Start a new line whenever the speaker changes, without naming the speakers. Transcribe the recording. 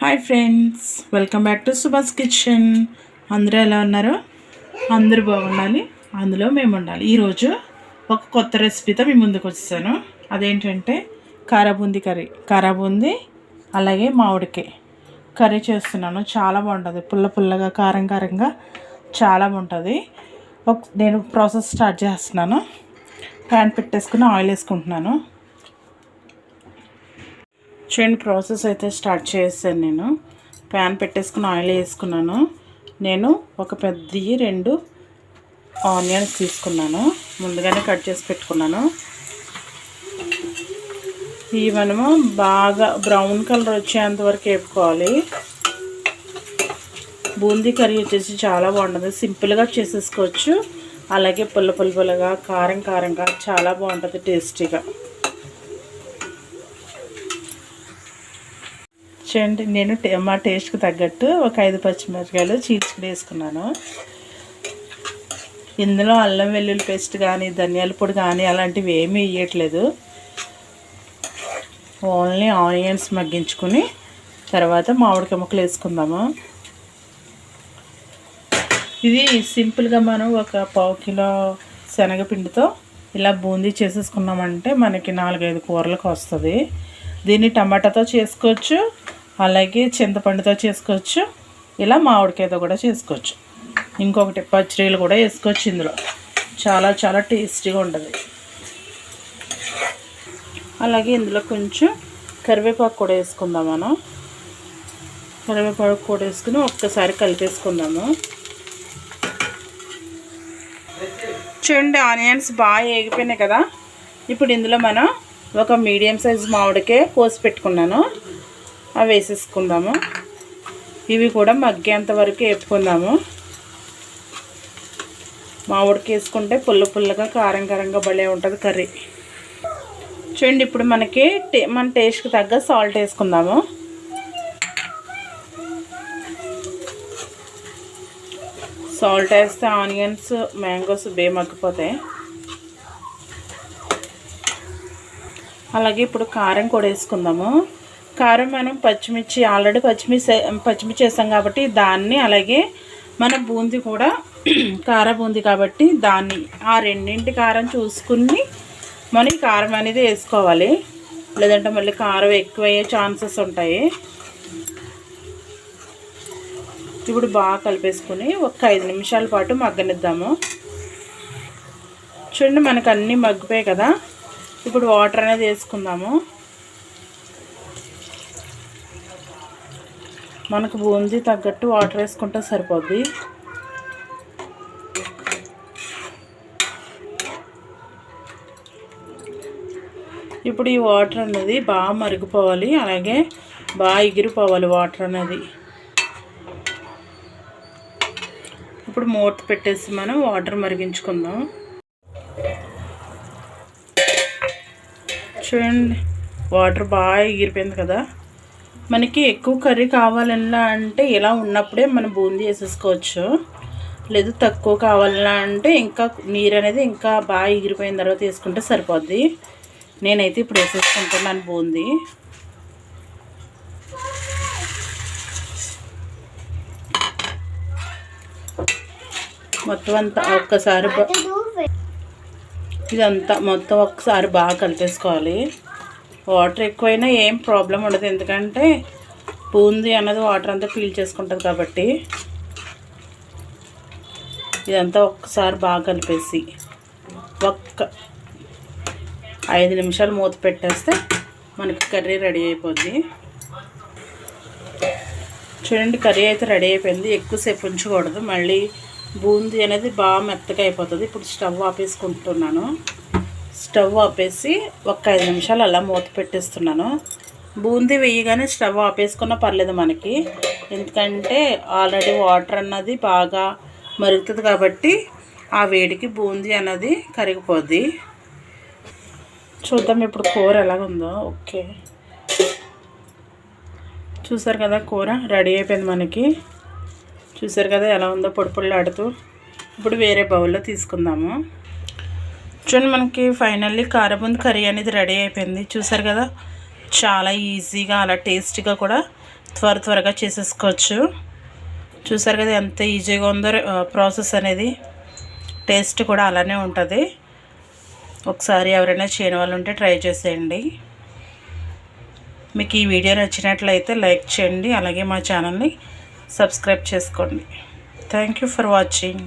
Hi friends welcome back to Subhash kitchen అందరూ ఎలా ఉన్నారు? అందరూ బాగుండాలి. అందులో మేము ఉండాలి. ఈరోజు ఒక కొత్త రెసిపీతో మీ ముందుకు వచ్చేసాను. అదేంటంటే కారాబూందీ కర్రీ. కారాబూంది అలాగే మామిడికాయ కర్రీ చేస్తున్నాను. చాలా బాగుంటుంది. పుల్ల పుల్లగా కారం కారంగా చాలా బాగుంటుంది. ఒక నేను ప్రాసెస్ స్టార్ట్ చేస్తున్నాను. ప్యాన్ పెట్టేసుకుని ఆయిల్ వేసుకుంటున్నాను. చూడండి ప్రాసెస్ అయితే స్టార్ట్ చేసాను నేను. ప్యాన్ పెట్టేసుకుని ఆయిల్ వేసుకున్నాను. నేను ఒక పెద్దవి రెండు ఆనియన్స్ తీసుకున్నాను. ముందుగానే కట్ చేసి పెట్టుకున్నాను. ఇవి మనము బాగా బ్రౌన్ కలర్ వచ్చేంత వరకు వేపుకోవాలి. బూందీ కర్రీ వచ్చేసి చాలా బాగుంటుంది. సింపుల్గా చేసేసుకోవచ్చు. అలాగే పుల్ల పుల్ల పుల్లగా కారం కారంగా చాలా బాగుంటుంది టేస్టీగా. చూడండి నేను టే- మా టేస్ట్కి తగ్గట్టు ఒక ఐదు పచ్చిమిరపకాయలు చీల్చుకుని వేసుకున్నాను. ఇందులో అల్లం వెల్లుల్లి పేస్ట్ కానీ ధనియాల పొడి కానీ అలాంటివి ఏమీ వేయట్లేదు. ఓన్లీ ఆనియన్స్ మగ్గించుకుని తర్వాత మామిడికాయ ముక్కలు వేసుకుందాము. ఇది సింపుల్గా మనం ఒక పావు కిలో శనగపిండితో ఇలా బూందీ చేసేసుకున్నామంటే మనకి నాలుగైదు కూరలకు వస్తుంది. దీన్ని టమాటాతో చేసుకోవచ్చు. అలాగే చింతపండుతో చేసుకోవచ్చు. ఇలా మామిడికాయతో కూడా చేసుకోవచ్చు. ఇంకొకటి పచ్చిరీలు కూడా వేసుకోవచ్చు ఇందులో. చాలా చాలా టేస్టీగా ఉంటుంది. అలాగే ఇందులో కొంచెం కరివేపాకు కూడా వేసుకుందాం మనం. కరివేపాకు కూడా వేసుకుని ఒక్కసారి కలిపేసుకుందాము. చూడండి ఆనియన్స్ బాగా వేగిపోయినాయి కదా. ఇప్పుడు ఇందులో మనం ఒక మీడియం సైజ్ మామిడికే కోసి పెట్టుకున్నాను. అవి వేసేసుకుందాము. ఇవి కూడా మగ్గేంత వరకు వేపుకుందాము. మామిడికి వేసుకుంటే పుల్ల పుల్లగా కారం కారంగా భలే ఉంటుంది కర్రీ. చూడండి ఇప్పుడు మనకి టే మన టేస్ట్కి తగ్గ సాల్ట్ వేసుకుందాము. సాల్ట్ వేస్తే ఆనియన్స్ మ్యాంగోస్ బే మగ్గిపోతాయి అలాగే ఇప్పుడు కారం కూడా వేసుకుందాము. కారం మనం పచ్చిమిర్చి ఆల్రెడీ పచ్చిమిర్చి పచ్చిమిర్చి వేసాం కాబట్టి దాన్ని అలాగే మన బూందీ కూడా కార బూందీ కాబట్టి దాన్ని ఆ రెండింటి కారం చూసుకుని మనం ఈ కారం అనేది వేసుకోవాలి. లేదంటే మళ్ళీ కారం ఎక్కువయ్యే ఛాన్సెస్ ఉంటాయి. ఇప్పుడు బాగా కలిపేసుకుని ఒక ఐదు నిమిషాల పాటు మగ్గనిద్దాము. చూడండి మనకు అన్నీ మగ్గిపోయాయి కదా. ఇప్పుడు వాటర్ అనేది వేసుకుందాము. మనకు బూందీ తగ్గట్టు వాటర్ వేసుకుంటే సరిపోద్ది. ఇప్పుడు ఈ వాటర్ అనేది బాగా మరిగిపోవాలి. అలాగే బాగా ఎగిరిపోవాలి వాటర్ అనేది. ఇప్పుడు మూత పెట్టేసి మనం వాటర్ మరిగించుకుందాం. చూడండి వాటర్ బాగా ఎగిరిపోయింది కదా. మనకి ఎక్కువ కర్రీ కావాలన్నా అంటే ఇలా ఉన్నప్పుడే మనం బూందీ వేసేసుకోవచ్చు. లేదు తక్కువ కావాలన్నా అంటే ఇంకా నీరు అనేది ఇంకా బాగా ఎగిరిపోయిన తర్వాత వేసుకుంటే సరిపోద్ది. నేనైతే ఇప్పుడు వేసేసుకుంటున్నాను బూందీ. మొత్తం అంతా ఒక్కసారి ఇదంతా మొత్తం ఒక్కసారి బాగా కలిపేసుకోవాలి. వాటర్ ఎక్కువైనా ఏం ప్రాబ్లం ఉండదు. ఎందుకంటే బూందీ అన్నది వాటర్ అంతా ఫీల్ చేసుకుంటుంది కాబట్టి ఇదంతా ఒక్కసారి బాగా కలిపేసి ఒక్క ఐదు నిమిషాలు మూత పెట్టేస్తే మనకి కర్రీ రెడీ అయిపోద్ది. చూడండి కర్రీ అయితే రెడీ అయిపోయింది. ఎక్కువసేపు ఉంచకూడదు. మళ్ళీ బూందీ అనేది బాగా మెత్తగా అయిపోతుంది. ఇప్పుడు స్టవ్ ఆపేసుకుంటున్నాను. స్టవ్ ఆపేసి ఒక ఐదు నిమిషాలు అలా మూత పెట్టేస్తున్నాను. బూందీ వేయగానే స్టవ్ ఆపేసుకున్నా పర్లేదు మనకి. ఎందుకంటే ఆల్రెడీ వాటర్ అన్నది బాగా మరుగుతుంది కాబట్టి ఆ వేడికి బూందీ అన్నది కరిగిపోద్ది. చూద్దాం ఇప్పుడు కూర ఎలాగుందో ఓకే. చూసారు కదా కూర రెడీ అయిపోయింది మనకి. చూసారు కదా ఎలా ఉందో పొడి పొడిలాడుతూ. ఇప్పుడు వేరే బౌల్లో తీసుకుందాము. చూడండి మనకి ఫైనల్లీ కారబుంది కర్రీ అనేది రెడీ అయిపోయింది. చూసారు కదా? చాలా ఈజీగా అలా టేస్టీగా కూడా త్వర త్వరగా చేసేసుకోవచ్చు. చూసారు కదా ఎంత ఈజీగా ఉందో ప్రాసెస్ అనేది. టేస్ట్ కూడా అలానే ఉంటుంది. ఒకసారి ఎవరైనా చేయని వాళ్ళు ఉంటే ట్రై చేసేయండి. మీకు ఈ వీడియో నచ్చినట్లయితే లైక్ చేయండి అలాగే మా ఛానల్ని సబ్స్క్రైబ్ చేసుకోండి. Thank you for watching